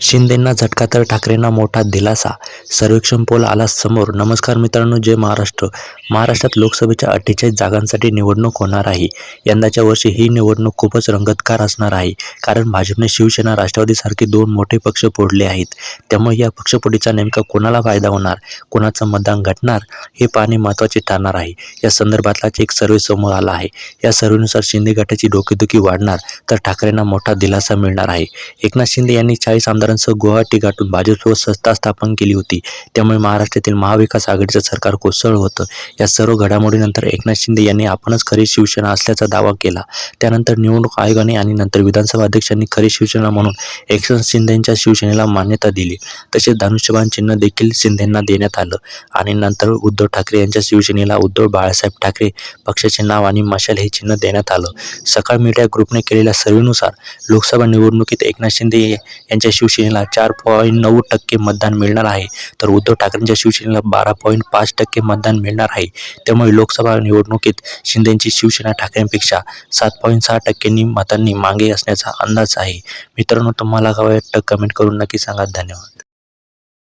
शिंदेंना झटका तर ठाकरेंना मोठा दिलासा. सर्वेक्षण पोल आला समोर. नमस्कार मित्रांनो जय महाराष्ट्र. महाराष्ट्रात लोकसभेच्या अठ्ठेचाळीस जागांसाठी निवडणूक होणार आहे. यंदाच्या वर्षी ही निवडणूक खूपच रंगतकार असणार आहे. कारण भाजपने शिवसेना राष्ट्रवादीसारखे दोन मोठे पक्ष फोडले आहेत. त्यामुळे या पक्षपोटीचा नेमका कोणाला फायदा होणार? कोणाचं मतदान घटणार? हे पाहणे महत्त्वाचे ठरणार आहे. या संदर्भातलाच एक सर्वे समोर आला आहे. या सर्वेनुसार शिंदे गटाची डोकेदुखी वाढणार तर ठाकरेंना मोठा दिलासा मिळणार आहे. एकनाथ शिंदे यांनी चाळीस आमदारांसह गुवाहाटी गाठून भाजपसोबत सत्ता स्थापन केली होती. त्यामुळे महाराष्ट्रातील महाविकास आघाडीचं सरकार कोसळलं होतं. या सर्व घडामोडीनंतर एकनाथ शिंदे यांनी आपणच खरी शिवसेना असल्याचा दावा केला. त्यानंतर निवडणूक आयोगाने आणि नंतर विधानसभा अध्यक्षांनी खरी शिवसेना म्हणून एकनाथ शिंदेंच्या शिवसेनेला मान्यता दिली. तसेच धनुष्यबाण चिन्ह देखील शिंदेंना देण्यात आलं. आणि नंतर उद्धव ठाकरे यांच्या शिवसेनेला उद्धव बाळासाहेब ठाकरे पक्षाचे नाव आणि मशाल हे चिन्ह देण्यात आलं. सकाळ मीडिया ग्रुपने केलेल्या सर्वेनुसार लोकसभा निवडणुकीत एकनाथ शिंदे यांच्या शिवसेनेला चार पॉईंट नऊ टक्के मतदान मिळणार आहे. तर उद्धव ठाकरेंच्या शिवसेनेला बारा पॉईंट पाच टक्के मतदान मिळणार आहे. त्यामुळे लोकसभा निवडणुकीत शिंदेंची शिवसेना ठाकरेंपेक्षा सात पॉईंट सहा टक्क्यांनी मतांनी मागे असण्याचा अंदाज आहे. मित्रांनो तुम्हाला काय वाटतं कमेंट करून नक्की सांगा. धन्यवाद.